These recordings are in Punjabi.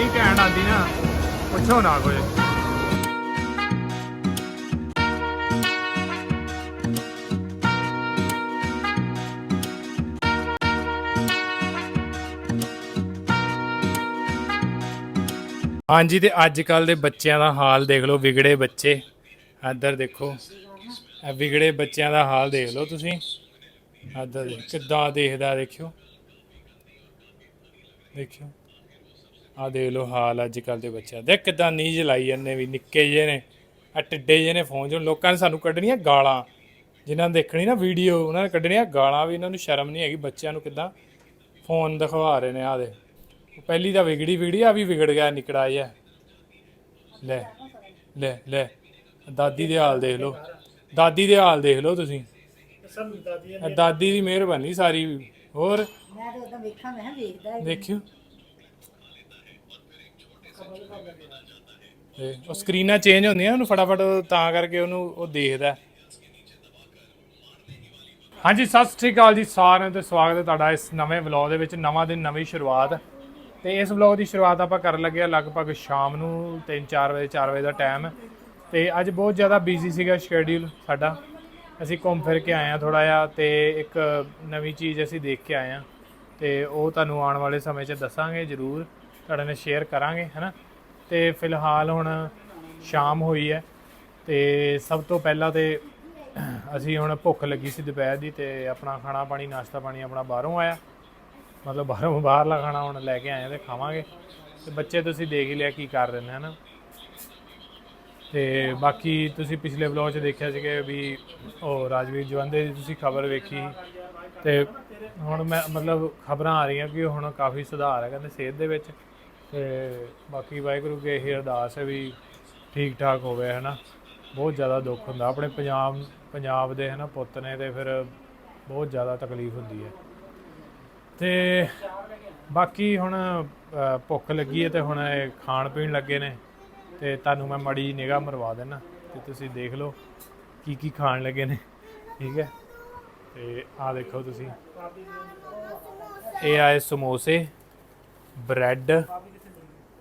ਇੰਨੀ ਘੈਂਟ ਆਂਦੀ ਨਾ, ਪੁੱਛੋ ਨਾ ਕੋਈ। ਹਾਂਜੀ, ਤੇ ਅੱਜ ਕੱਲ ਦੇ ਬੱਚਿਆਂ ਦਾ ਹਾਲ ਦੇਖ ਲਓ, ਵਿਗੜੇ ਬੱਚੇ। ਇੱਧਰ ਦੇਖੋ, ਇਹ ਵਿਗੜੇ ਬੱਚਿਆਂ ਦਾ ਹਾਲ ਦੇਖ ਲਓ ਤੁਸੀਂ। ਇੱਧਰ ਦੇ- ਕਿੱਦਾਂ ਦੇਖਦਾ, ਦੇਖਿਓ। ਦੇਖਿਓ। ਆ ਦੇਖ ਲਓ ਹਾਲ ਅੱਜ ਕੱਲ ਦੇ ਬੱਚਿਆਂ ਦੇਖ ਕਿੱਦਾਂ ਨੀਂਜ ਲਾਈ ਜਾਂਦੇ ਵੀ ਨਿੱਕੇ ਜਿਹੇ ਨੇ ਆ ਟਿੱਡੇ ਜਿਹੇ ਨੇ ਫੋਨ 'ਚੋਂ। ਲੋਕਾਂ ਨੇ ਸਾਨੂੰ ਕੱਢਣੀਆਂ ਗਾਲਾਂ। ਜਿਨ੍ਹਾਂ ਨੇ ਦੇਖਣੀ ਨਾ ਵੀਡੀਓ ਉਹਨਾਂ ਨੇ ਕੱਢਣੀਆਂ ਗਾਲਾਂ ਵੀ ਇਹਨਾਂ ਨੂੰ ਸ਼ਰਮ ਨਹੀਂ ਹੈਗੀ। ਬੱਚਿਆਂ ਨੂੰ ਕਿੱਦਾਂ ਫੋਨ ਦਿਖਵਾ ਰਹੇ ਨੇ ਆ ਦੇ ਪਹਿਲੀ ਤਾਂ ਵਿਗੜੀ ਵਿਗੜੀ ਆ ਵੀ ਵਿਗੜ ਗਿਆ ਨਿਕੜਾ ਜਿਹਾ। ਲੈ ਲੈ ਲੈ। ਦਾਦੀ ਦੇ ਹਾਲ ਦੇਖ ਲਓ। ਦਾਦੀ ਦੇ ਹਾਲ ਦੇਖ ਲਓ ਤੁਸੀਂ। ਦਾਦੀ ਦੀ ਮਿਹਰਬਾਨੀ ਸਾਰੀ। ਹੋਰ? ਮੈਂ ਤਾਂ ਉਦੋਂ ਵੇਖਾਂ ਮੈਂ ਵੇਖਦਾ ਹੀ ਦੇਖਿਓ। ਤੇ ਉਹ ਸਕਰੀਨਾਂ ਚੇਂਜ ਹੁੰਦੀਆਂ ਉਹਨੂੰ ਫਟਾਫਟ ਤਾਂ ਕਰਕੇ ਉਹਨੂੰ ਉਹ ਦੇਖਦਾ ਹਾਂਜੀ, ਸਤਿ ਸ੍ਰੀ ਅਕਾਲ ਜੀ ਸਾਰਿਆਂ ਦਾ ਸਵਾਗਤ ਹੈ ਤੁਹਾਡਾ ਇਸ ਨਵੇਂ ਵਲੌਗ ਦੇ ਵਿੱਚ, ਨਵਾਂ ਦਿਨ, ਨਵੀਂ ਸ਼ੁਰੂਆਤ। ਤੇ ਇਸ ਵਲੌਗ ਦੀ ਸ਼ੁਰੂਆਤ ਆਪਾਂ ਕਰਨ ਲੱਗੇ ਆ ਲਗਭਗ ਸ਼ਾਮ ਨੂੰ 3-4 ਵਜੇ 4 ਵਜੇ ਦਾ ਟਾਈਮ ਹੈ। ਤੇ ਅੱਜ ਬਹੁਤ ਜ਼ਿਆਦਾ ਬਿਜ਼ੀ ਸੀਗਾ ਸ਼ੈਡਿਊਲ ਸਾਡਾ। ਅਸੀਂ ਘੁੰਮ ਫਿਰ ਕੇ ਆਏ ਆ ਥੋੜਾ ਜਿਹਾ ਤੇ ਇੱਕ ਨਵੀਂ ਚੀਜ਼ ਅਸੀਂ ਦੇਖ ਕੇ ਆਏ ਆ ਤੇ ਉਹ ਤੁਹਾਨੂੰ ਆਉਣ ਵਾਲੇ ਸਮੇਂ 'ਚ ਦੱਸਾਂਗੇ ਜ਼ਰੂਰ। ਤੁਹਾਡੇ ਨਾਲ ਸ਼ੇਅਰ ਕਰਾਂਗੇ, ਹੈਨਾ? ਤੇ ਫਿਲਹਾਲ ਹੁਣ ਸ਼ਾਮ ਹੋਈ ਹੈ ਤੇ ਸਭ ਤੋਂ ਪਹਿਲਾਂ ਤੇ ਅਸੀਂ ਹੁਣ ਭੁੱਖ ਲੱਗੀ ਸੀ ਦੁਪਹਿਰ ਦੀ ਤੇ ਆਪਣਾ ਖਾਣਾ ਪਾਣੀ, ਨਾਸ਼ਤਾ ਪਾਣੀ ਆਪਣਾ ਬਾਹਰੋਂ ਆਇਆ। ਮਤਲਬ ਬਾਹਰੋਂ, ਬਾਹਰਲਾ ਖਾਣਾ ਹੁਣ ਲੈ ਕੇ ਆਏ ਆ ਤੇ ਖਾਵਾਂਗੇ। ਤੇ ਬੱਚੇ ਤੁਸੀਂ ਦੇਖ ਹੀ ਲਿਆ ਕੀ ਕਰ ਰਹੇ ਨੇ, ਹਨਾ? ਤੇ ਬਾਕੀ ਤੁਸੀਂ ਪਿਛਲੇ ਵਲੌਗ 'ਚ ਦੇਖਿਆ ਸੀ ਕਿ ਵੀ ਉਹ ਰਾਜਵੀਰ ਜਵੰਦੇ ਦੀ ਤੁਸੀਂ ਖਬਰ ਵੇਖੀ। ਤੇ ਹੁਣ ਮੈਂ ਮਤਲਬ ਖਬਰਾਂ ਆ ਰਹੀਆਂ ਕਿ ਹੁਣ ਕਾਫੀ ਸੁਧਾਰ ਹੈ, ਕਹਿੰਦੇ ਸਿਹਤ ਦੇ ਵਿੱਚ। ਤੇ ਬਾਕੀ ਵਾਹਿਗੁਰੂ ਕੇ ਇਹ ਅਰਦਾਸ ਹੈ ਵੀ ਠੀਕ ਠਾਕ ਹੋਵੇ, ਹਨਾ। ਬਹੁਤ ਜ਼ਿਆਦਾ ਦੁੱਖ ਹੁੰਦਾ। ਆਪਣੇ ਪੰਜਾਬ ਪੰਜਾਬ ਦੇ, ਹਨਾ, ਪੁੱਤ ਨੇ ਤੇ ਫਿਰ ਬਹੁਤ ਜ਼ਿਆਦਾ ਤਕਲੀਫ ਹੁੰਦੀ ਹੈ। ਤੇ ਬਾਕੀ ਹੁਣ ਭੁੱਖ ਲੱਗੀ ਹੈ ਤੇ ਹੁਣ ਇਹ ਖਾਣ ਪੀਣ ਲੱਗੇ ਨੇ। ਤੇ ਤੁਹਾਨੂੰ ਮੈਂ ਮੜੀ ਨਿਗਾਹ ਮਰਵਾ ਦੇਣਾ ਤੇ ਤੁਸੀਂ ਦੇਖ ਲਓ ਕੀ ਕੀ ਖਾਣ ਲੱਗੇ ਨੇ। ਠੀਕ ਹੈ? ਤੇ ਆਹ ਦੇਖੋ ਤੁਸੀਂ। ਇਹ ਆਏ ਸਮੋਸੇ, ਬ੍ਰੈਡ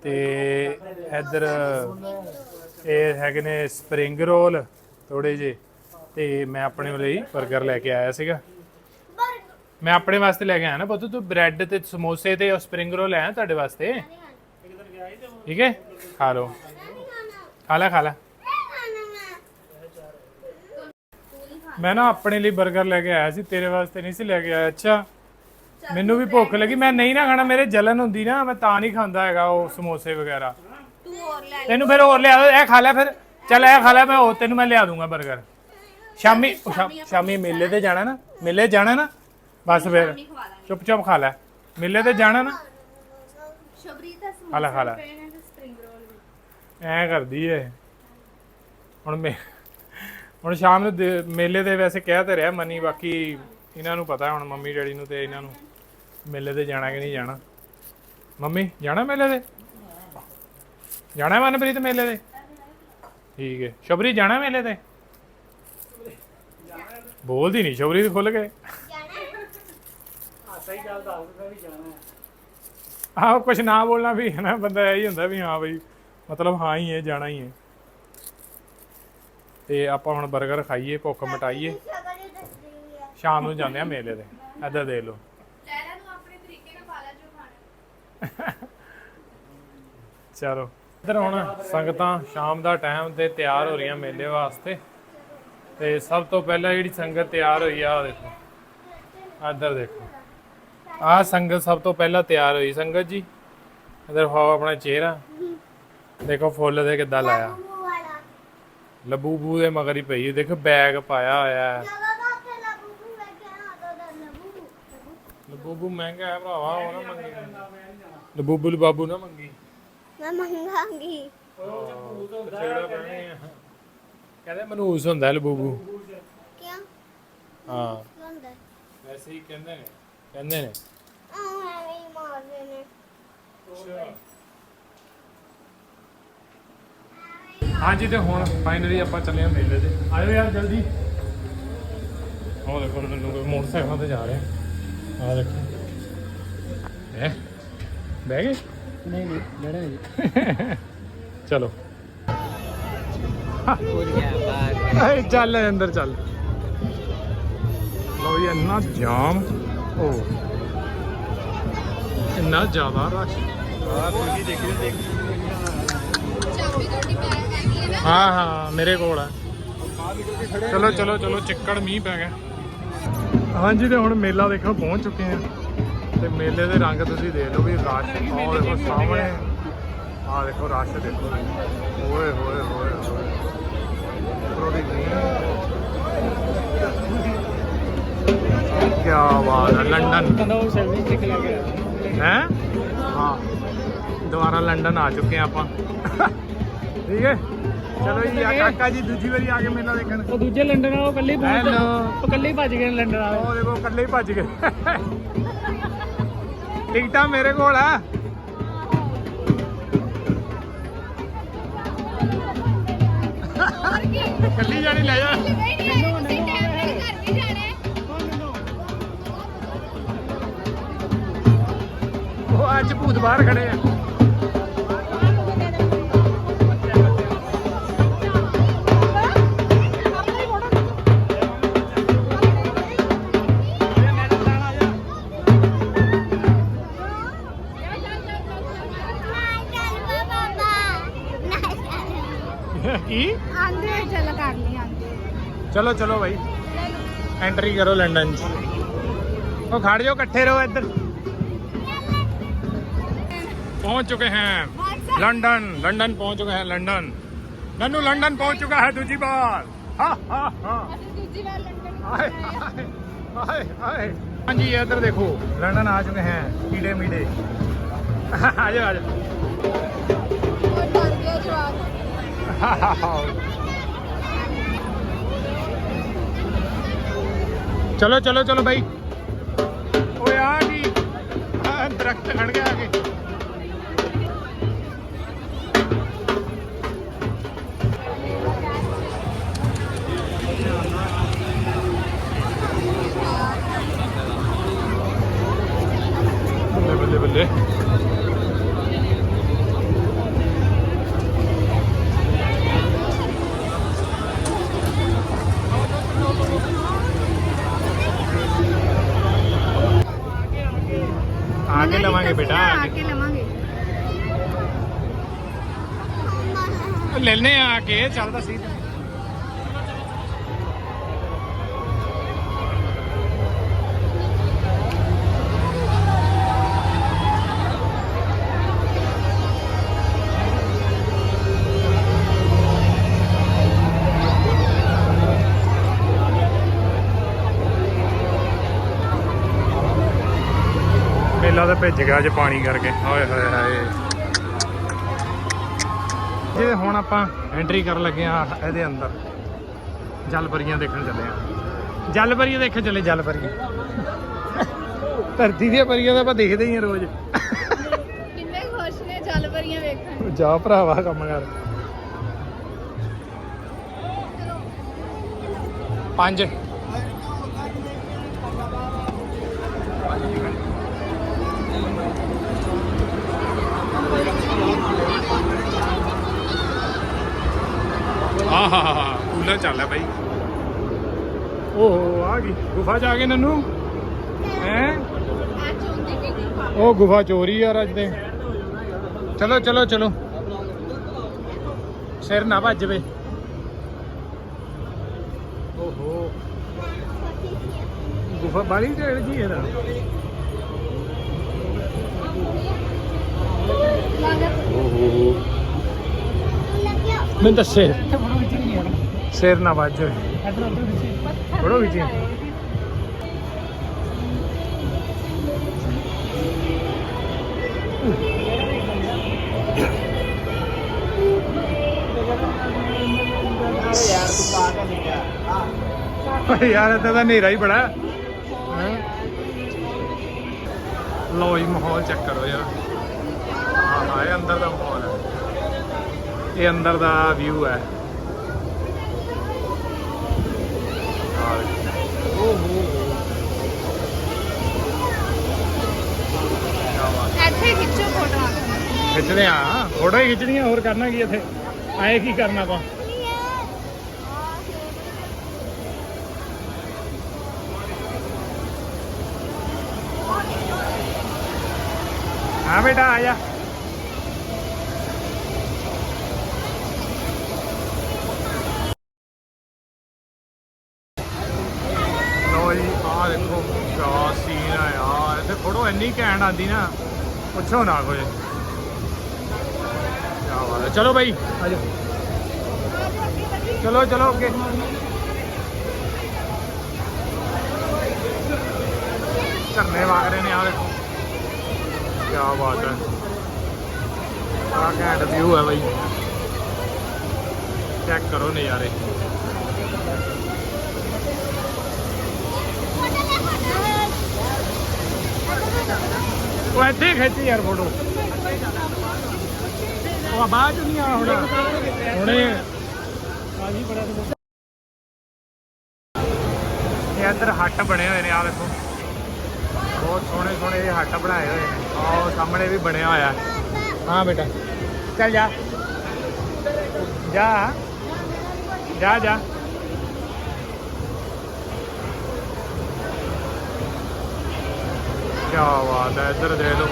ਤੇ ਇੱਧਰ ਇਹ ਹੈਗੇ ਨੇ ਸਪਰਿੰਗ ਰੋਲ ਥੋੜੇ ਜੇ ਤੇ ਮੈਂ ਆਪਣੇ ਲਈ 버ਗਰ ਲੈ ਕੇ ਆਇਆ ਸੀਗਾ। ਮੈਂ ਆਪਣੇ ਵਾਸਤੇ ਲੈ ਕੇ ਆਇਆ ਨਾ ਪੁੱਤ, ਤੂੰ ਬ੍ਰੈਡ ਤੇ ਸਮੋਸੇ ਤੇ ਉਹ ਸਪਰਿੰਗ ਰੋਲ ਆਇਆ ਤੁਹਾਡੇ ਵਾਸਤੇ? ਠੀਕ ਹੈ? ਖਾ ਲਓ। ਖਾ ਲੈ ਖਾ ਲੈ। ਮੈਂ ਨਾ ਆਪਣੇ ਲਈ 버ਗਰ ਲੈ ਕੇ ਆਇਆ ਸੀ, ਤੇਰੇ ਵਾਸਤੇ ਨਹੀਂ ਸੀ ਲੈ ਕੇ ਆਇਆ। ਅੱਛਾ। ਮੈਨੂੰ ਵੀ ਭੁੱਖ ਲੱਗੀ। ਮੈਂ ਨਹੀਂ ਨਾ ਖਾਣਾ ਮੇਰੇ ਜਲਨ ਹੁੰਦੀ ਨਾ ਮੈਂ ਤਾਂ ਨਹੀਂ ਖਾਂਦਾ ਹੈਗਾ ਉਹ ਸਮੋਸੇ ਵਗੈਰਾ। ਤੂੰ ਹੋਰ ਲੈ ਤੈਨੂੰ ਫਿਰ ਹੋਰ ਲਿਆ ਇਹ ਖਾ ਲੈ ਫਿਰ। ਚੱਲ ਇਹ ਖਾ ਲੈ ਮੈਂ ਹੋਰ ਤੈਨੂੰ ਮੈਂ ਲਿਆ ਦੂੰਗਾ 버ਗਰ ਸ਼ਾਮੀ ਉਹ ਸ਼ਾਮ- ਸ਼ਾਮੀ ਮੇਲੇ ਤੇ ਜਾਣਾ ਨਾ ਮੇਲੇ ਜਾਣਾ ਨਾ ਬਸ ਫਿਰ। ਨਹੀਂ ਖਵਾ ਦਾਂਗੇ। ਚੁੱਪ ਚੁੱਪ ਖਾ ਲੈ। ਮੇਲੇ ਤੇ ਜਾਣਾ ਨਾ। ਸ਼ਬਰੀਤ ਦਾ ਖਾ ਲੈ ਖਾ ਲੈ। ਪਏ ਨੇ ਤੇ ਸਪਰਿੰਗ ਰੋਲ ਵੀ। ਐ ਕਰਦੀ ਏ। ਹੁਣ ਮੈਂ ਹੁਣ ਸ਼ਾਮ ਨੂੰ ਦੇ- ਮੇਲੇ ਤੇ ਵੈਸੇ ਕਹਿ ਤੇ ਰਿਹਾ ਮਨੀ ਬਾਕੀ ਇਹਨਾਂ ਨੂੰ ਪਤਾ ਹੁਣ ਮੰਮੀ ਡੈਡੀ ਨੂੰ ਤੇ ਇਹਨਾਂ ਨੂੰ। ਮੇਲੇ ਤੇ ਜਾਣਾ ਕਿ ਨਹੀਂ ਜਾਣਾ? ਮੰਮੀ ਜਾਣਾ ਮੇਲੇ ਤੇ? ਜਾਣਾ ਮਨਪ੍ਰੀਤ ਮੇਲੇ ਤੇ? ਠੀਕ ਹੈ। ਸ਼ਬਰੀ ਜਾਣਾ ਮੇਲੇ ਤੇ? ਬੋਲਦੀ ਨਹੀਂ ਸ਼ਬਰੀ ਤੇ ਖੁੱਲ ਕੇ। ਆਹ ਕੁਛ ਨਾ ਬੋਲਣਾ ਵੀ ਹੈ ਨਾ ਬੰਦਾ ਇਹੀ ਹੁੰਦਾ ਵੀ ਹਾਂ ਬਈ ਮਤਲਬ ਹਾਂ ਹੀ ਹੈ ਜਾਣਾ ਹੀ ਹੈ। ਤੇ ਆਪਾਂ ਹੁਣ 버ਗਰ ਖਾਈਏ ਭੁੱਖ ਮਟਾਈਏ। ਸ਼ਾਮ ਨੂੰ ਜਾਂਦੇ ਆ ਮੇਲੇ ਤੇ। ਇੱਧਰ ਦੇਖ ਲਓ ਲੈਲਾ ਨੂੰ ਆਪਣੇ ਤਰੀਕੇ ਨਾਲ ਖਾ ਲੈ ਜੋ ਖਾਣਾ ਚਲੋ। ਇੱਧਰ ਹੁਣ ਸੰਗਤਾਂ ਸ਼ਾਮ ਦਾ ਟਾਈਮ ਤੇ ਤਿਆਰ ਹੋ ਰਹੀਆਂ ਮੇਲੇ ਵਾਸਤੇ। ਤੇ ਸਭ ਤੋਂ ਪਹਿਲਾਂ ਜਿਹੜੀ ਸੰਗਤ ਤਿਆਰ ਹੋਈ ਆ ਦੇਖੋ। ਇੱਧਰ ਦੇਖੋ। ਆਹ ਸੰਗਤ ਸਭ ਤੋਂ ਪਹਿਲਾਂ ਤਿਆਰ ਹੋਈ। ਸੰਗਤ ਜੀ, ਇੱਧਰ ਖਾਓ ਆਪਣਾ ਚਿਹਰਾ। ਦੇਖੋ ਫੁੱਲ ਦੇ ਕਿੱਦਾਂ ਲਾਇਆ। ਲਬੂਬੂ ਦੇ ਮਗਰ ਹੀ ਪਈ ਦੇਖੋ ਬੈਗ ਪਾਇਆ ਹੋਇਆ। ਹੈ ਲਬੂਬੂ ਮਹਿੰਗਾ ਹੈ ਭਰਾਵਾ, ਉਹ ਨਾ ਮੰਗੀ। ਲਬੂਬੂ ਬਾਬੂ ਨਾ ਮੰਗੀ। ਮੈਂ ਮੰਗਾਂਗੀ। ਜਿਹੜਾ ਪੈਣੇ ਆ। ਕਹਿੰਦੇ ਮਨੂਸ ਹੁੰਦਾ ਲਬੂਬੂ। ਕਿਉਂ? ਹਾਂ। ਹੁੰਦਾ। ਵੈਸੇ ਹੀ ਕਹਿੰਦੇ ਨੇ ਕਹਿੰਦੇ ਨੇ। ਆਹ ਐਵੇਂ ਹੀ ਮਾਰਦੇ ਨੇ। ਹਾਂਜੀ ਤੇ ਹੁਣ ਫਾਈਨਲੀ ਆਪਾਂ ਚੱਲੇ ਆ ਮੇਲੇ ਤੇ। ਆਇਓ ਯਾਰ ਜਲਦੀ। ਉਹ ਦੇਖੋ ਮੈਨੂੰ ਕੋਈ ਮੋਟਰਸਾਈਕਲ ਤੇ ਜਾ ਰਿਹਾ। ਆ ਦੇਖੋ। ਹੈ? ਬਹਿ ਗਏ? ਨਹੀਂ ਨਹੀਂ ਲੜਾ ਜੀ ਚਲੋ। ਹੋ ਗਿਆ ਬਾਹਰ ਏ ਚੱਲ ਅੰਦਰ ਚੱਲ। ਲੋ ਇਹ ਇੰਨਾ ਜਾਮ। ਓ। ਇੰਨਾ ਜ਼ਿਆਦਾ ਰਸ਼। ਆ ਦੇਖੀ ਦੇਖ ਹੈ। ਨਾ ਹਾਂ ਹਾਂ ਮੇਰੇ ਕੋਲ ਹੈ। ਚਲੋ ਚਲੋ ਚਲੋ ਚਿੱਕੜ ਮੀਂਹ ਪੈ ਗਿਆ। ਹਾਂਜੀ ਤੇ ਹੁਣ ਮੇਲਾ ਦੇਖੋ ਪਹੁੰਚ ਚੁੱਕੇ ਆ ਤੇ ਮੇਲੇ ਦੇ ਰੰਗ ਤੁਸੀਂ ਦੇਖ ਲਓ ਵੀ ਰਸ਼ ਆਹ ਦੇਖੋ ਸਾਹਮਣੇ। ਆਹ ਦੇਖੋ ਰਸ਼ ਦੇਖੋ। ਓਏ ਹੋਏ ਹੋਏ ਹੋਏ। ਉੱਪਰੋਂ ਦੀ ਕੀ ਬਾਤ ਹੈ ਲੰਡਨ। ਉਹ ਹੈ? ਹਾਂ। ਦੁਬਾਰਾ ਲੰਡਨ ਆ ਚੁੱਕੇ ਆ ਆਪਾਂ। ਠੀਕ ਹੈ? ਚਲੋ ਜੀ ਆ ਕਾਕਾ ਜੀ ਦੂਜੀ ਵਾਰੀ ਆ ਕੇ ਮੇਲਾ ਦੇਖਣ। ਉਹ ਦੂਜੇ ਲੰਡਨ ਵਾਲਾ ਉਹ ਕੱਲੇ ਹੀ. ਉਹ ਕੱਲੇ ਭੱਜ ਗਏ ਲੰਡਨ ਵਾਲੇ। ਉਹ ਦੇਖੋ ਇਕੱਲੇ ਹੀ ਭੱਜ ਗਏ। ਟਿਕਟਾਂ ਮੇਰੇ ਕੋਲ ਆ। ਹੋਰ ਇਕੱਲੀ ਜਾਣੀ ਲੈ ਜਾ। ਉਹ ਅੱਜ ਭੂਤ ਬਾਹਰ ਖੜੇ ਆ। चलो चलो भाई। एंट्री करो लंडन च तो खड़ जाओ कट्ठे रहो इधर। पहुँच चुके हैं। लंडन लंडन पहुँच चुके हैं लंडन नन्नू लंडन पहुँच चुका है दूसरी बार। हाँ हाँ हाँ। जी इधर देखो। लंडन आ चुके हैं कीड़े मीडे। आ जाओ आ जाओ ਚਲੋ ਚਲੋ ਚਲੋ ਭਾਈ ਓਏ ਆ ਕੀ? ਆ ਦਰਖਤ ਖੜ ਗਿਆ ਆਗੇ ਬੱਲੇ ਬੱਲੇ ਬੱਲੇ ਆਗੇ ਲਵਾਂਗੇ ਬੇਟਾ ਆ ਕੇ ਲਵਾਂਗੇ ਲੈਣੇ ਆ ਕੇ ਚੱਲਦਾ ਸੀ। ਮੇਲਾ ਤਾਂ ਭਿੱਜ ਗਿਆ ਅੱਜ ਪਾਣੀ ਕਰਕੇ। ਹਾਏ ਹਾਏ ਹਾਏ। ਜੇ ਹੁਣ ਆਪਾਂ ਐਂਟਰੀ ਕਰਨ ਲੱਗੇ ਆ ਇਹਦੇ ਅੰਦਰ ਜਲ ਪਰੀਆਂ ਦੇਖਣ ਚੱਲੇ ਆ ਜਲ ਪਰੀਆਂ ਦੇਖਣ ਚੱਲੇ ਜਲ ਪਰੀਆਂ ਧਰਤੀ ਦੀਆਂ ਪਰੀਆਂ ਤਾਂ ਆਪਾਂ ਦੇਖਦੇ ਹੀ ਆ ਰੋਜ਼। ਕਿੰਨੇ ਖੁਸ਼ ਨੇ ਜਲ ਭਰੀਆਂ ਵੇਖਣ। ਜਾ ਭਰਾਵਾ ਕੰਮ ਕਰ। ਪੰਜ ਆਹਾ ਕੂਲਰ ਚੱਲ ਰਿਹਾ ਬਾਈ। ਓਹੋ, ਆ ਗਈ। ਗੁਫਾ ਚ ਆ ਨੰਨੂ? ਹੈ? ਉਹ ਗੁਫਾ ਚੋਰੀ ਯਾਰ ਅੱਜ ਦੇ। ਚਲੋ ਚਲੋ ਚਲੋ। ਸਿਰ ਨਾ ਭੱਜ ਵੇ। ਓਹੋ। ਗੁਫਾ ਬਾਲੀ ਢੇੜ ਜੀ ਇਹਦਾ। ਓਹੋ। ਮੈਂ ਤਾਂ ਸਿਰ। ਫੋਟੋ ਸਿਰ ਨਾ ਵੱਜ। ਬੜੋ ਵਿੱਚ ਯਾਰ ਇੱਥੇ ਤਾਂ ਹਨੇਰਾ ਹੀ ਬੜਾ। ਹੈਂ? ਲਓ ਜੀ, ਮਾਹੌਲ ਚੈੱਕ ਕਰੋ ਯਾਰ। ਹਾਂ ਹਾਂ ਅੰਦਰ ਦਾ ਮਾਹੌਲ ਹੈ ਇਹ ਅੰਦਰ ਦਾ ਵਿਊ ਹੈ। ਇੱਥੇ ਖਿੱਚੋ ਫੋਟੋ ਖਿੱਚਦੇ ਆ ਫੋਟੋ ਹੀ ਖਿੱਚਣੀਆਂ ਹੋਰ ਕਰਨਾ ਕੀ ਇੱਥੇ? ਆਏ ਕੀ ਕਰਨਾ ਆਪਾਂ? ਹਾਂ ਬੇਟਾ ਆ ਜਾ ਲੋ ਜੀ ਆ ਦੇਖੋ ਕਿਆ ਸੀਨ ਆ ਯਾਰ ਇੱਥੇ ਫੋਟੋ ਘੈਂਟ ਆਂਦੀ ਨਾ ਪੁੱਛੋ ਨਾ ਕੁਝ ਕਿਆ ਬਾਤ ਹੈ। ਚਲੋ ਭਾਈ ਆ ਜਾਓ ਚਲੋ ਚਲੋ ਅੱਗੇ। ਝਰਨੇ ਵਗ ਰਹੇ ਨੇ ਆ ਦੇਖੋ। ਕਿਆ ਬਾਤ ਹੈ। ਆ ਘੈਂਟ ਵਿਊ ਹੈ ਭਾਈ ਚੈੱਕ ਕਰੋ ਨਜ਼ਾਰੇ। ਉਹ ਇੱਥੇ ਹੀ ਯਾਰ ਫੋਟੋ ਉਹ ਬਾਅਦ ਚ ਨਹੀਂ ਆ ਹੁਣ। ਹੁਣੇ। ਇਹ ਅੰਦਰ ਹੱਟ ਬਣੇ ਹੋਏ ਨੇ ਆ ਵੇਖੋ ਬਹੁਤ ਸੋਹਣੇ ਸੋਹਣੇ ਇਹ ਹੱਟ ਬਣਾਏ ਹੋਏ ਨੇ। ਆਹ ਸਾਹਮਣੇ ਵੀ ਬਣਿਆ ਹੋਇਆ। ਹਾਂ ਬੇਟਾ। ਚੱਲ ਜਾ। ਜਾ। ਜਾ ਜਾ। ਕੀ ਬਾਤ ਹੈ, ਇੱਧਰ ਦੇਖ ਲਓ।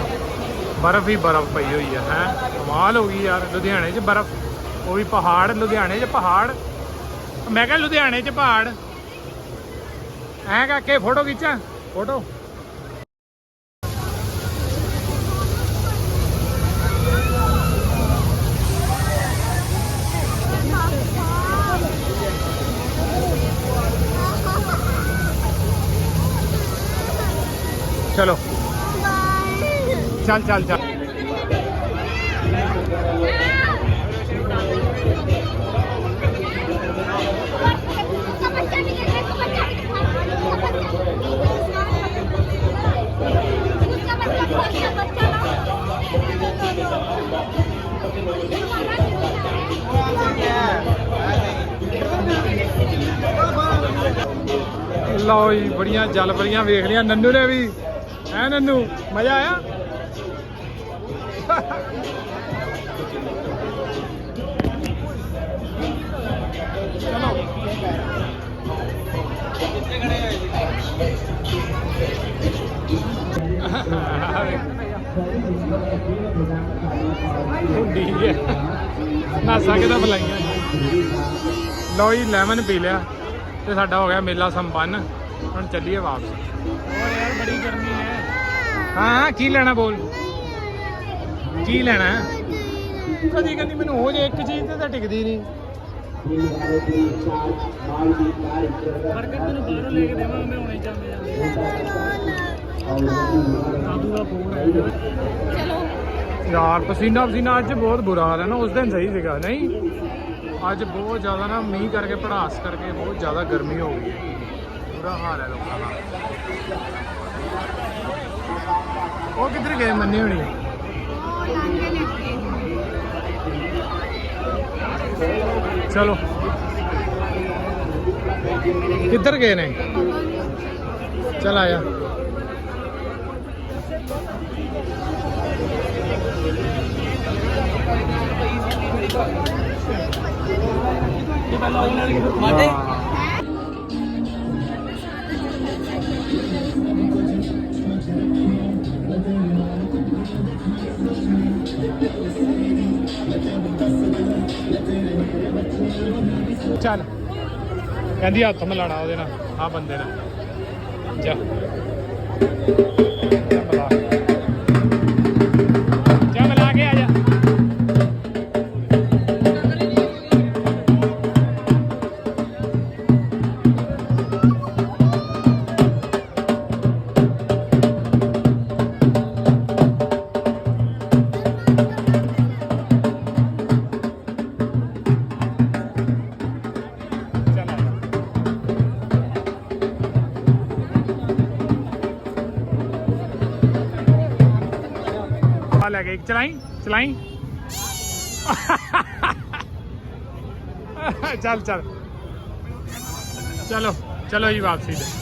ਬਰਫ਼ ਹੀ ਬਰਫ਼ ਪਈ ਹੋਈ ਹੈ ਹੈ? ਕਮਾਲ ਹੋ ਗਈ ਯਾਰ, ਲੁਧਿਆਣੇ 'ਚ ਬਰਫ਼। ਉਹ ਵੀ ਪਹਾੜ, ਲੁਧਿਆਣੇ 'ਚ ਪਹਾੜ। ਮੈਂ ਕਿਹਾ ਲੁਧਿਆਣੇ 'ਚ ਪਹਾੜ। ਐ ਕਾਕੇ ਫੋਟੋ ਖਿੱਚਾਂ, ਫੋਟੋ। ਚਲੋ। ਚੱਲ ਚੱਲ ਚੱਲ। ਲਓ ਜੀ, ਬੜੀਆਂ ਜਲ ਬੜੀਆਂ ਵੇਖ ਲਿਆ ਨੰਨੂ ਨੇ ਵੀ। ਹੈ, ਨੰਨੂ, ਮਜ਼ਾ ਆਇਆ? ਨਾ ਸਕਦਾ ਬਲਾਈਆਂ। ਲਓ ਜੀ ਲੈਮਨ ਪੀ ਲਿਆ ਤੇ ਸਾਡਾ ਹੋ ਗਿਆ ਮੇਲਾ ਸੰਪੰਨ। ਹੁਣ ਚੱਲੀਏ ਵਾਪਸ। ਹੋਰ ਯਾਰ ਬੜੀ ਗਰਮੀ ਹੈ। ਹਾਂ ਕੀ ਲੈਣਾ ਬੋਲ? ਕੀ ਲੈਣਾ? ਕਦੀ ਕਦੀ ਮੈਨੂੰ ਹੋ ਜੇ ਇੱਕ ਚੀਜ਼ ਤੇ ਤਾਂ ਟਿਕਦੀ ਨਹੀਂ। ਬਰਗਰ ਤੈਨੂੰ ਬਾਹਰੋਂ ਲੈ ਕੇ ਦੇਵਾਂ ਮੈਂ ਹੁਣੇ ਜਾਂਦੇ ਜਾਂਦੇ ਦਾਦੂ ਦਾ ਫੋਨ ਹੈ ਯਾਰ, ਪਸੀਨਾ ਪਸੀਨਾ ਅੱਜ ਬਹੁਤ ਬੁਰਾ ਹਾਲ ਹੈ ਨਾ, ਉਸ ਦਿਨ ਸਹੀ ਸੀਗਾ, ਨਹੀਂ? ਅੱਜ ਬਹੁਤ ਜ਼ਿਆਦਾ ਨਾ ਮੀਂਹ ਕਰਕੇ ਪੜਾਸ ਕਰਕੇ ਬਹੁਤ ਜ਼ਿਆਦਾ ਗਰਮੀ ਹੋ ਗਈ ਹੈ। ਬੁਰਾ ਹਾਲ ਹੈ ਲੋਕਾਂ ਦਾ। ਉਹ ਕਿੱਧਰ ਗਏ ਮੰਨੀ ਹੋਣੀ? ਚਲੋ। ਕਿੱਧਰ ਗਏ ਨੇ? ਚਲ ਆਇਆ। ਚੱਲ। ਕਹਿੰਦੀ ਹੱਥ ਮਿਲਾਣਾ ਉਹਦੇ ਨਾਲ ਆ ਬੰਦੇ ਨਾਲ। ਜਾ। ਚਲਾਈ ਚਲਾਈ। ਚੱਲ ਚੱਲ। ਚਲੋ ਚਲੋ ਜੀ ਵਾਪਸੀ ਤੇ